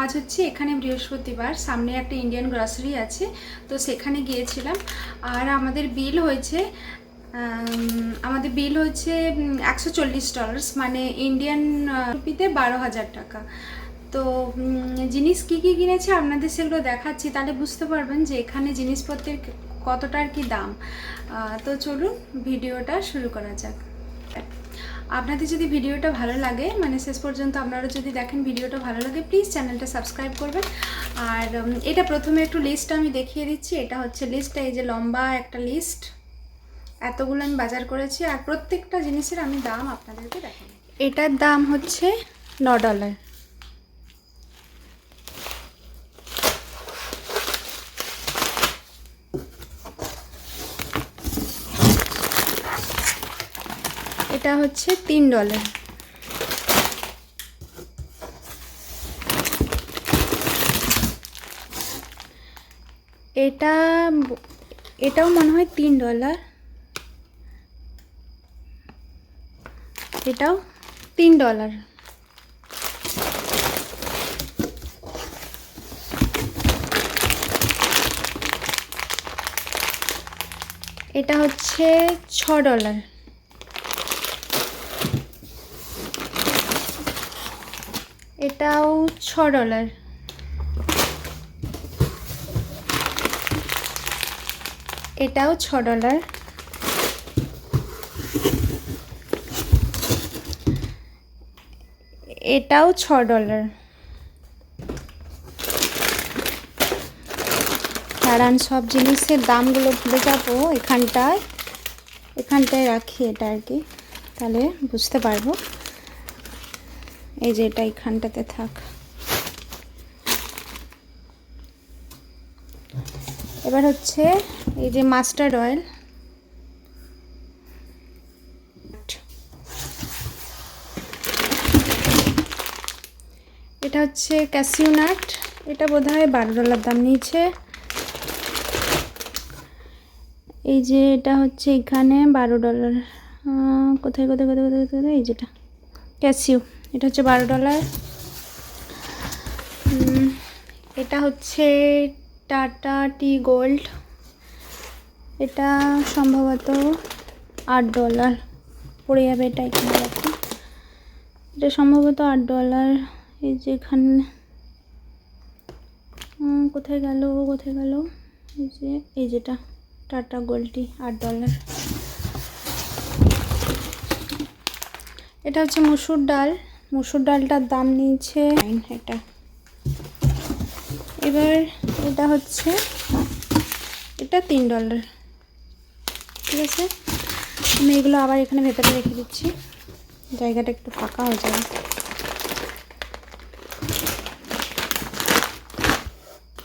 আজ হচ্ছে এখানে বৃহস্পতিবার, সামনে একটা ইন্ডিয়ান গ্রসারি আছে, তো সেখানে গিয়েছিলাম। আর আমাদের বিল হয়েছে আমাদের বিল হচ্ছে একশো চল্লিশ ডলার্স মানে ইন্ডিয়ান রুপিতে বারো হাজার টাকা। তো জিনিস কি কি কিনেছি আপনাদের সেগুলো দেখাচ্ছি, তাহলে বুঝতে পারবেন যে এখানে জিনিসপত্রের কতটা আর কি দাম। তো চলুন, ভিডিওটা শুরু করা যাক। আপনাদের যদি ভিডিওটা ভালো লাগে মানে শেষ পর্যন্ত আপনারা যদি দেখেন ভিডিওটা ভালো লাগে প্লিজ চ্যানেলটা সাবস্ক্রাইব করবেন। আর এটা প্রথমে একটু লিস্ট আমি দেখিয়ে দিচ্ছি। এটা হচ্ছে লিস্টটা এই যে লম্বা একটা লিস্ট এতগুলো আমি বাজার করেছি। আর প্রত্যেকটা জিনিসের আমি দাম আপনাদেরকে দেখাই এটার দাম হচ্ছে ন ডলার এটা হচ্ছে তিন ডলার এটা এটাও মনে হয় তিন ডলার এটাও তিন ডলার এটা হচ্ছে ছ ডলার এটাও ছ ডলার এটাও ছ ডলার এটাও ছ ডলার দাঁড়ান, সব জিনিসের দামগুলো ভুলে যাব। এখানটায় এখানটায় রাখি এটা আর কি। তাহলে বুঝতে পারব। এই যে এটা এখানটাতে থাক। এবার হচ্ছে এই যে মাস্টার্ড অয়েল। এটা হচ্ছে ক্যাসিউ নাট। এটা বোধ হয় বারো ডলার দাম নিয়েছে। এই যে এটা হচ্ছে এখানে বারো ডলার কোথায় কোথায় কোথায় কোথায় কোথায়, এই যেটা, ক্যাসিউ। এটা হচ্ছে বারো ডলার। এটা হচ্ছে টাটা টি গোল্ড। এটা সম্ভবত আট ডলার। পড়ে যাবে এটা এখানে রাখি এটা সম্ভবত আট ডলার। এই যে এখানে কোথায় গেল কোথায় গেল? এই যে, এই যেটা, টাটা গোল্ডটি আট ডলার। এটা হচ্ছে মসুর ডাল। মসুর ডালটার দাম নিয়েছে এটা। এবার এটা হচ্ছে এটা তিন ডলার ঠিক আছে? আমি এগুলো আবার এখানে ভেতরে রেখে দিচ্ছি। জায়গাটা একটু ফাঁকা হয়ে যাবে।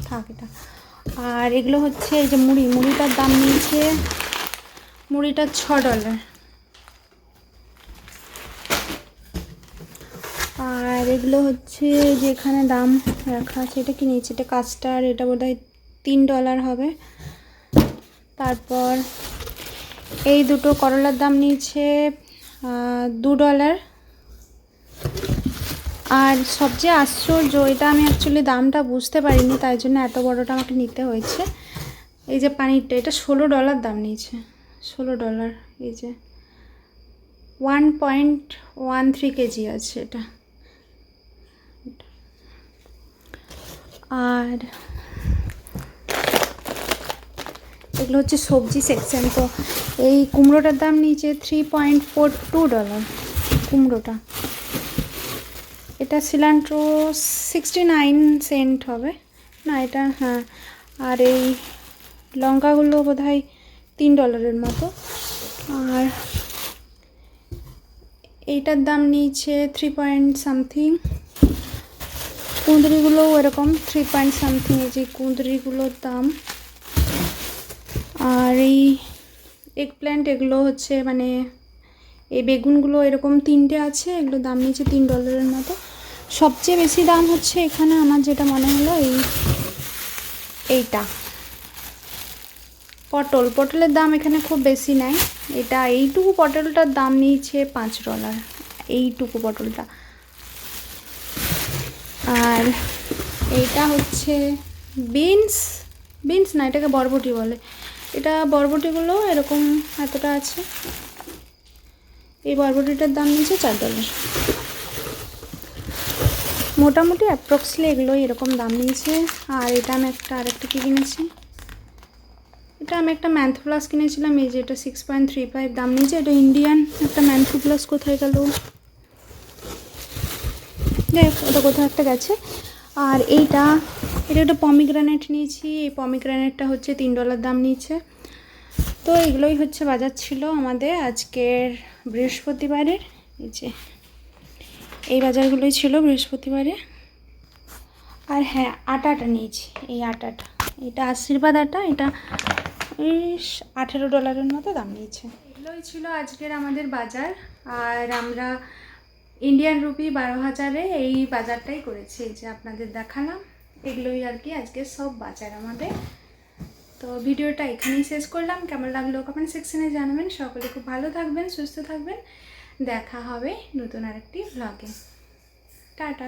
থাক এটা। আর এগুলো হচ্ছে এই যে মুড়ি। মুড়িটার দাম নিয়েছে মুড়িটা ছ ডলার আর এগুলো হচ্ছে যেখানে দাম রাখা আছে, এটা কি নিয়েছে এটা কাস্টার এটা বোধ হয় তিন ডলার হবে। তারপর এই দুটো করলার দাম নিয়েছে দু ডলার। আর সবচেয়ে আশ্চর্য, এটা আমি অ্যাকচুয়ালি দামটা বুঝতে পারিনি, তাই জন্য এত বড়টা আমাকে নিতে হয়েছে। এই যে পানিরটা, এটা ষোলো ডলার দাম নিয়েছে। ষোলো ডলার, এই যে। One point one three KG আছে এটা। আর এগুলো হচ্ছে সবজি সেকশন তো এই কুমড়োটার দাম নিচে three point four two dollar কুমড়োটা। এটা সিলান্ট্রো সিক্সটি নাইন সেন্ট হবে। না, এটা হ্যাঁ। আর এই লঙ্কাগুলো বোধ হয় তিন ডলারের মতো। আর এইটার দাম নিয়েছে থ্রি পয়েন্ট সামথিং কুঁদরিগুলোও এরকম থ্রি পয়েন্ট সামথিং এই যে কুঁদরিগুলোর দাম। আর এই এগ প্ল্যান্ট এগুলো হচ্ছে মানে এই বেগুনগুলো এরকম তিনটে আছে, এগুলো দাম নিয়েছে তিন ডলারের মতো। সবচেয়ে বেশি দাম হচ্ছে এখানে আমার যেটা মনে হলো এই, এইটা। পটল, পটলের দাম এখানে খুব বেশি নেয় এটা এইটুকু পটলটার দাম নিয়েছে পাঁচ ডলার এইটুকু পটলটা। আর এইটা হচ্ছে বিনস বিনস না, এটাকে বরবটি বলে। এটা বরবটিগুলো এরকম এতটা আছে। এই বরবটিটার দাম নিয়েছে চার ডলার। মোটামুটি অ্যাপ্রক্সলি এগুলো এরকম দাম নিয়েছে। আর এটা আমি একটা, আরেকটা কী কিনেছি? এটা আমি একটা ম্যান্থ প্লাস কিনেছিলাম, এই যে এটা সিক্স পয়েন্ট থ্রি ফাইভ দাম নিয়েছে। এটা ইন্ডিয়ান, একটা ম্যান্থ প্লাস কোথায় গেল? দেখ ওটা কোথাও একটা গেছে। আর এইটা, এটা একটা পমিগ্রানেট নিয়েছি। এই পমিগ্রানেটটা হচ্ছে তিন ডলার দাম নিয়েছে। তো এগুলোই হচ্ছে বাজার ছিল আমাদের আজকের বৃহস্পতিবারের এই যে, এই বাজারগুলোই ছিল বৃহস্পতিবারে। আর হ্যাঁ আটাটা নিয়েছি, এই আটাটা। এটা আশীর্বাদ আটা, এটা আঠেরো ডলারের মতো দাম নিয়েছে। এগুলোই ছিল আজকের আমাদের বাজার। আর আমরা ইন্ডিয়ান রুপি বারো হাজারে এই বাজারটাই করেছি যে আপনাদের দেখালাম। এগুলোই আর কি আজকে সব বাজার আমাদের। তো ভিডিওটা এখানেই শেষ করলাম। কেমন লাগল কমেন্ট সেকশনে জানাবেন। সকলে খুব ভালো থাকবেন, সুস্থ থাকবেন। দেখা হবে নতুন আরেকটি ব্লগে টাটা।